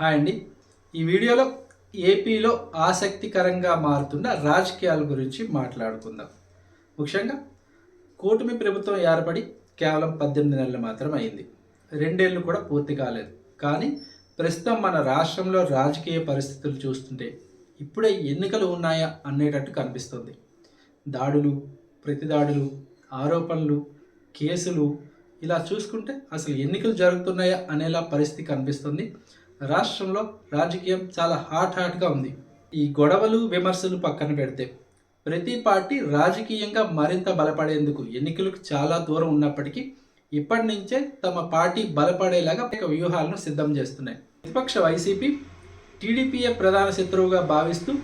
Hi అండి. ఈ వీడియోలో ఏపీలో ఆసక్తికరంగా మారుతున్న రాజకీయాల గురించి మాట్లాడుకుందాం. ముఖ్యంగా కూటమి ప్రభుత్వం ఏర్పడి కేవలం పద్దెనిమిది నెలలు మాత్రం అయింది. రెండేళ్ళు కూడా పూర్తి కాలేదు. కానీ ప్రస్తుతం మన రాష్ట్రంలో రాజకీయ పరిస్థితులు చూస్తుంటే ఇప్పుడే ఎన్నికలు ఉన్నాయా అనేటట్టు కనిపిస్తుంది. దాడులు ప్రతిదాడులు ఆరోపణలు కేసులు ఇలా చూసుకుంటే అసలు ఎన్నికలు జరుగుతున్నాయా అనేలా పరిస్థితి కనిపిస్తుంది. రాష్ట్రంలో రాజకీయం చాలా హాట్ హాట్గా ఉంది. ఈ గొడవలు విమర్శలు పక్కన పెడితే ప్రతి పార్టీ రాజకీయంగా మరింత బలపడేందుకు ఎన్నికలకు చాలా దూరం ఉన్నప్పటికీ ఇప్పటి నుంచే తమ పార్టీ బలపడేలాగా అనేక వ్యూహాలను సిద్ధం చేస్తున్నాయి. ప్రతిపక్ష వైసీపీ టీడీపీఏ ప్రధాన శత్రువుగా భావిస్తూ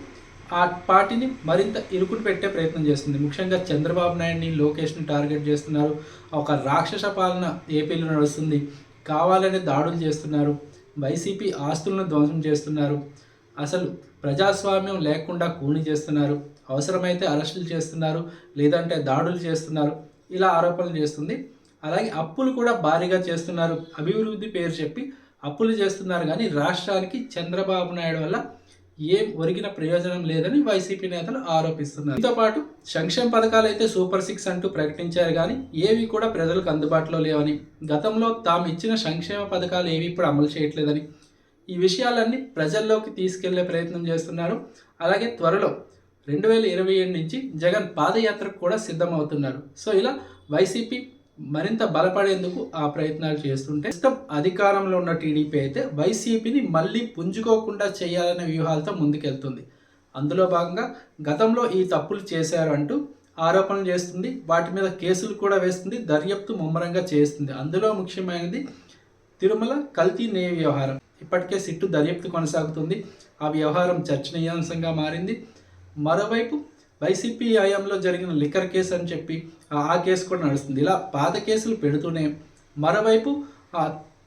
ఆ పార్టీని మరింత ఇరుకుని పెట్టే ప్రయత్నం చేస్తుంది. ముఖ్యంగా చంద్రబాబు నాయుడిని లోకేష్ని టార్గెట్ చేస్తున్నారు. ఒక రాక్షస పాలన ఏపీలో నడుస్తుంది. కావాలనే దాడులు చేస్తున్నారు. వైసీపీ ఆస్తులను ధ్వంసం చేస్తున్నారు. అసలు ప్రజాస్వామ్యం లేకుండా కూని చేస్తున్నారు. అవసరమైతే అరెస్టులు చేస్తున్నారు లేదంటే దాడులు చేస్తున్నారు. ఇలా ఆరోపణలు చేస్తుంది. అలాగే అప్పులు కూడా భారీగా చేస్తున్నారు. అభివృద్ధి పేరు చెప్పి అప్పులు చేస్తున్నారు. కానీ రాష్ట్రానికి చంద్రబాబు నాయుడు వల్ల ఏం ఒరిగిన ప్రయోజనం లేదని వైసీపీ నేతలు ఆరోపిస్తున్నారు. దీంతో పాటు సంక్షేమ పథకాలు అయితే సూపర్ సిక్స్ అంటూ ప్రకటించారు కానీ ఏవి కూడా ప్రజలకు అందుబాటులో లేవని గతంలో తాము ఇచ్చిన సంక్షేమ పథకాలు ఏవి ఇప్పుడు అమలు చేయట్లేదని ఈ విషయాలన్నీ ప్రజల్లోకి తీసుకెళ్ళే ప్రయత్నం చేస్తున్నారు. అలాగే త్వరలో రెండు వేల ఇరవై ఏడు నుంచి జగన్ పాదయాత్రకు కూడా సిద్ధమవుతున్నారు. సో ఇలా వైసీపీ మరింత బలపడేందుకు ఆ ప్రయత్నాలు చేస్తుంటే ప్రస్తుతం అధికారంలో ఉన్న టీడీపీ అయితే వైసీపీని మళ్ళీ పుంజుకోకుండా చేయాలనే వ్యూహాలతో ముందుకెళ్తుంది. అందులో భాగంగా గతంలో ఈ తప్పులు చేశారు అంటూ ఆరోపణలు చేస్తుంది. వాటి మీద కేసులు కూడా వేస్తుంది. దర్యాప్తు ముమ్మరంగా చేస్తుంది. అందులో ముఖ్యమైనది తిరుమల కల్తీ నే వ్యవహారం. ఇప్పటికే సిట్టు దర్యాప్తు కొనసాగుతుంది. ఆ వ్యవహారం చర్చనీయాంశంగా మారింది. మరోవైపు వైసీపీ హయాంలో జరిగిన లిక్కర్ కేసు అని చెప్పి ఆ కేసు కూడా నడుస్తుంది. ఇలా పాత కేసులు పెడుతూనే మరోవైపు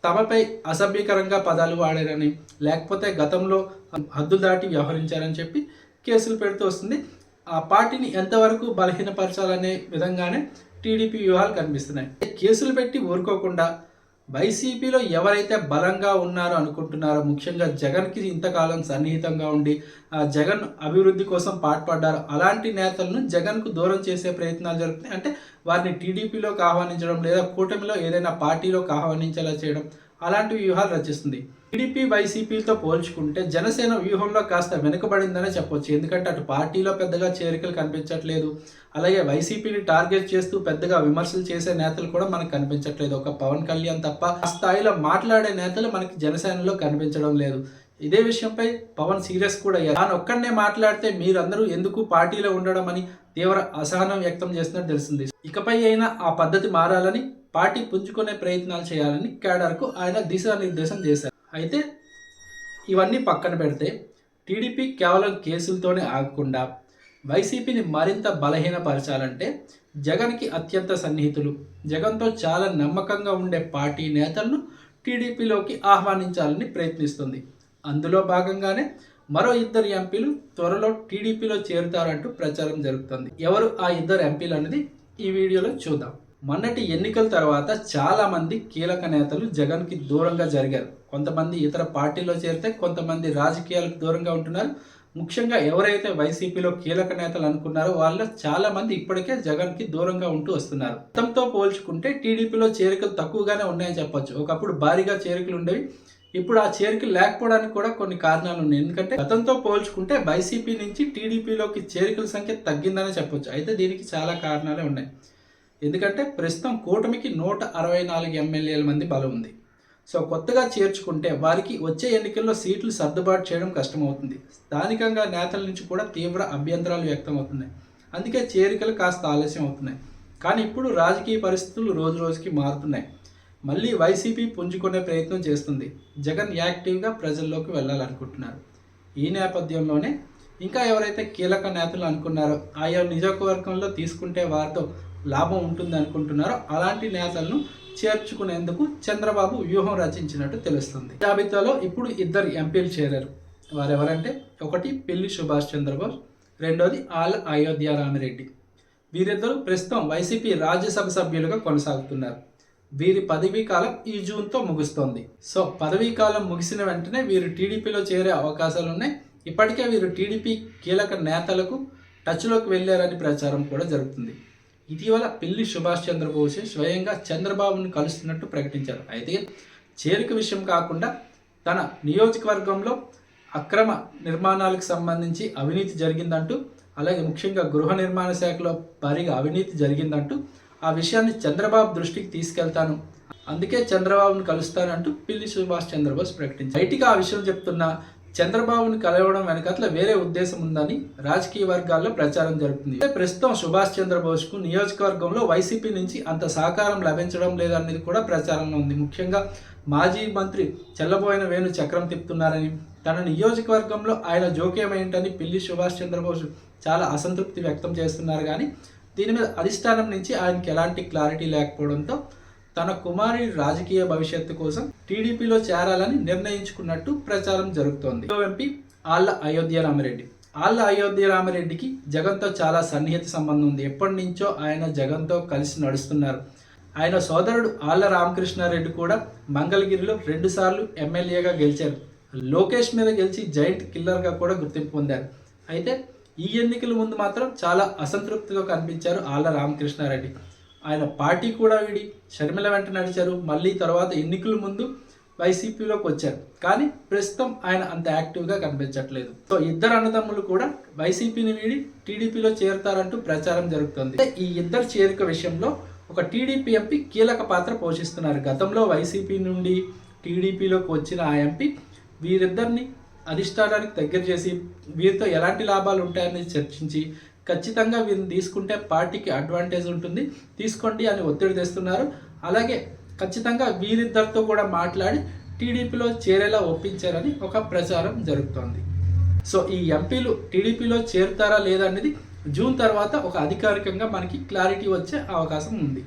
తమపై అసభ్యకరంగా పదాలు వాడారని లేకపోతే గతంలో హద్దు దాటి వ్యవహరించారని చెప్పి కేసులు పెడుతూ వస్తుంది. ఆ పార్టీని ఎంతవరకు బలహీనపరచాలనే విధంగానే టీడీపీ వ్యూహాలు కనిపిస్తున్నాయి. కేసులు పెట్టి ఊరుకోకుండా వైసీపీలో ఎవరైతే బలంగా ఉన్నారో అనుకుంటున్నారో ముఖ్యంగా జగన్కి ఇంతకాలం సన్నిహితంగా ఉండి జగన్ అభివృద్ధి కోసం పాటుపడ్డారు అలాంటి నేతలను జగన్కు దూరం చేసే ప్రయత్నాలు జరుగుతున్నాయి. అంటే వారిని టీడీపీలోకి ఆహ్వానించడం లేదా కూటమిలో ఏదైనా పార్టీలోకి ఆహ్వానించేలా చేయడం అలాంటి వ్యూహాలు రచిస్తుంది. టీడీపీ వైసీపీతో పోల్చుకుంటే జనసేన వ్యూహంలో కాస్త వెనుకబడిందనే చెప్పొచ్చు. ఎందుకంటే అటు పార్టీలో పెద్దగా చేరికలు కనిపించట్లేదు. అలాగే వైసీపీని టార్గెట్ చేస్తూ పెద్దగా విమర్శలు చేసే నేతలు కూడా మనకు కనిపించట్లేదు. ఒక పవన్ కళ్యాణ్ తప్ప ఆ స్థాయిలో మాట్లాడే నేతలు మనకి జనసేనలో కనిపించడం లేదు. ఇదే విషయంపై పవన్ సీరియస్ కూడా అయ్యారు. తాను ఒక్కడనే మాట్లాడితే మీరందరూ ఎందుకు పార్టీలో ఉండడం అని తీవ్ర అసహనం వ్యక్తం చేస్తున్నట్టు తెలిసింది ఇకపై అయినా ఆ పద్ధతి మారాలని పార్టీ పుంజుకునే ప్రయత్నాలు చేయాలని కేడర్కు ఆయన దిశానిర్దేశం చేశారు. అయితే ఇవన్నీ పక్కన పెడితే టీడీపీ కేవలం కేసులతోనే ఆగకుండా వైసీపీని మరింత బలహీనపరచాలంటే జగన్కి అత్యంత సన్నిహితులు జగన్తో చాలా నమ్మకంగా ఉండే పార్టీ నేతలను టీడీపీలోకి ఆహ్వానించాలని ప్రయత్నిస్తుంది. అందులో భాగంగానే మరో ఇద్దరు ఎంపీలు త్వరలో టీడీపీలో చేరుతారంటూ ప్రచారం జరుగుతుంది. ఎవరు ఆ ఇద్దరు ఎంపీలు అనేది ఈ వీడియోలో చూద్దాం. మొన్నటి ఎన్నికల తర్వాత చాలామంది కీలక నేతలు జగన్కి దూరంగా జరిగారు. కొంతమంది ఇతర పార్టీలో చేరితే కొంతమంది రాజకీయాలకు దూరంగా ఉంటున్నారు. ముఖ్యంగా ఎవరైతే వైసీపీలో కీలక నేతలు అనుకున్నారో వాళ్ళు చాలా మంది ఇప్పటికే జగన్కి దూరంగా ఉంటూ వస్తున్నారు. మొత్తంతో పోల్చుకుంటే టీడీపీలో చేరికలు తక్కువగానే ఉన్నాయని చెప్పొచ్చు. ఒకప్పుడు భారీగా చేరికలు ఉండేవి. ఇప్పుడు ఆ చేరికలు లేకపోవడానికి కూడా కొన్ని కారణాలు ఉన్నాయి. ఎందుకంటే గతంతో పోల్చుకుంటే వైసీపీ నుంచి టీడీపీలోకి చేరికల సంఖ్య తగ్గిందనే చెప్పొచ్చు. అయితే దీనికి చాలా కారణాలే ఉన్నాయి. ఎందుకంటే ప్రస్తుతం కూటమికి నూట అరవై నాలుగు ఎమ్మెల్యేల మంది బలం ఉంది. సో కొత్తగా చేర్చుకుంటే వారికి వచ్చే ఎన్నికల్లో సీట్లు సర్దుబాటు చేయడం కష్టమవుతుంది. స్థానికంగా నేతల నుంచి కూడా తీవ్ర అభ్యంతరాలు వ్యక్తమవుతున్నాయి. అందుకే చేరికలు కాస్త ఆలస్యం అవుతున్నాయి. కానీ ఇప్పుడు రాజకీయ పరిస్థితులు రోజు రోజుకి మారుతున్నాయి. మళ్ళీ వైసీపీ పుంజుకునే ప్రయత్నం చేస్తుంది. జగన్ యాక్టివ్గా ప్రజల్లోకి వెళ్ళాలనుకుంటున్నారు. ఈ నేపథ్యంలోనే ఇంకా ఎవరైతే కీలక నేతలు అనుకున్నారో ఆయా నియోజకవర్గంలో తీసుకుంటే వారితో లాభం ఉంటుంది అనుకుంటున్నారో అలాంటి నేతలను చేర్చుకునేందుకు చంద్రబాబు వ్యూహం రచించినట్టు తెలుస్తుంది. జాబితాలో ఇప్పుడు ఇద్దరు ఎంపీలు చేరారు. వారెవరంటే ఒకటి పెళ్ళి సుభాష్ చంద్రబోస్ రెండోది ఆల్ అయోధ్య రామిరెడ్డి. వీరిద్దరూ ప్రస్తుతం వైసీపీ రాజ్యసభ సభ్యులుగా కొనసాగుతున్నారు. వీరి పదవీ కాలం ఈ జూన్తో ముగుస్తోంది. సో పదవీ కాలం ముగిసిన వెంటనే వీరు టీడీపీలో చేరే అవకాశాలు ఉన్నాయి. ఇప్పటికే వీరు టీడీపీ కీలక నేతలకు టచ్లోకి వెళ్ళారని ప్రచారం కూడా జరుగుతుంది. ఇటీవల పిల్లి సుభాష్ చంద్రబోస్ స్వయంగా చంద్రబాబును కలుస్తున్నట్టు ప్రకటించారు. అయితే చేరిక విషయం కాకుండా తన నియోజకవర్గంలో అక్రమ నిర్మాణాలకు సంబంధించి అవినీతి జరిగిందంటూ అలాగే ముఖ్యంగా గృహ నిర్మాణ శాఖలో భారీగా అవినీతి జరిగిందంటూ ఆ విషయాన్ని చంద్రబాబు దృష్టికి తీసుకెళ్తాను. అందుకే చంద్రబాబును కలుస్తానంటూ పిల్లి సుభాష్ చంద్రబోస్ ప్రకటించారు. బయటికి ఆ విషయం చెప్తున్న చంద్రబాబును కలవడం వెనకట్ల వేరే ఉద్దేశం ఉందని రాజకీయ వర్గాల్లో ప్రచారం జరుగుతుంది. ప్రస్తుతం సుభాష్ చంద్రబోస్కు నియోజకవర్గంలో వైసీపీ నుంచి అంత సహకారం లభించడం లేదనేది కూడా ప్రచారంలో ఉంది. ముఖ్యంగా మాజీ మంత్రి చెల్లబోయిన వేణు చక్రం తిప్పుతున్నారని తన నియోజకవర్గంలో ఆయన జోక్యం ఏంటని పిల్లి సుభాష్ చంద్రబోస్ చాలా అసంతృప్తి వ్యక్తం చేస్తున్నారు. కానీ దీని మీద అధిష్టానం నుంచి ఆయనకి ఎలాంటి క్లారిటీ లేకపోవడంతో తన కుమారి రాజకీయ భవిష్యత్తు కోసం టీడీపీలో చేరాలని నిర్ణయించుకున్నట్టు ప్రచారం జరుగుతోంది. ఎంపీ ఆళ్ళ అయోధ్య రామరెడ్డి. ఆళ్ళ అయోధ్య రామరెడ్డికి జగన్తో చాలా సన్నిహిత సంబంధం ఉంది. ఎప్పటి నుంచో ఆయన జగన్తో కలిసి నడుస్తున్నారు. ఆయన సోదరుడు ఆళ్ళ రామకృష్ణారెడ్డి కూడా మంగళగిరిలో రెండుసార్లు ఎమ్మెల్యేగా గెలిచారు. లోకేష్ మీద గెలిచి జైంట్ కిల్లర్గా కూడా గుర్తింపు పొందారు. అయితే ఈ ఎన్నికల ముందు మాత్రం చాలా అసంతృప్తిగా కనిపించారు ఆళ్ళ రామకృష్ణారెడ్డి. ఆయన పార్టీ కూడా వీడి షర్మిల వెంట నడిచారు. మళ్ళీ తర్వాత ఎన్నికల ముందు వైసీపీలోకి వచ్చారు. కానీ ప్రస్తుతం ఆయన అంత యాక్టివ్గా కనిపించట్లేదు. సో ఇద్దరు అన్నదమ్ములు కూడా వైసీపీని వీడి టీడీపీలో చేరుతారంటూ ప్రచారం జరుగుతుంది. ఈ ఇద్దరు చేరిక విషయంలో ఒక టీడీపీ ఎంపీ కీలక పాత్ర పోషిస్తున్నారు. గతంలో వైసీపీ నుండి టీడీపీలోకి వచ్చిన ఆ ఎంపీ వీరిద్దరిని అధిష్టానానికి దగ్గర చేసి వీరితో ఎలాంటి లాభాలు ఉంటాయని చర్చించి ఖచ్చితంగా వీరిని తీసుకుంటే పార్టీకి అడ్వాంటేజ్ ఉంటుంది. తీసుకోండి అని ఒత్తిడి తెస్తున్నారు. అలాగే ఖచ్చితంగా వీరిద్దరితో కూడా మాట్లాడి టీడీపీలో చేరేలా ఒప్పించారని ఒక ప్రచారం జరుగుతోంది. సో ఈ ఎంపీలు టీడీపీలో చేరుతారా లేదా అనేది జూన్ తర్వాత ఒక అధికారికంగా మనకి క్లారిటీ వచ్చే అవకాశం ఉంది.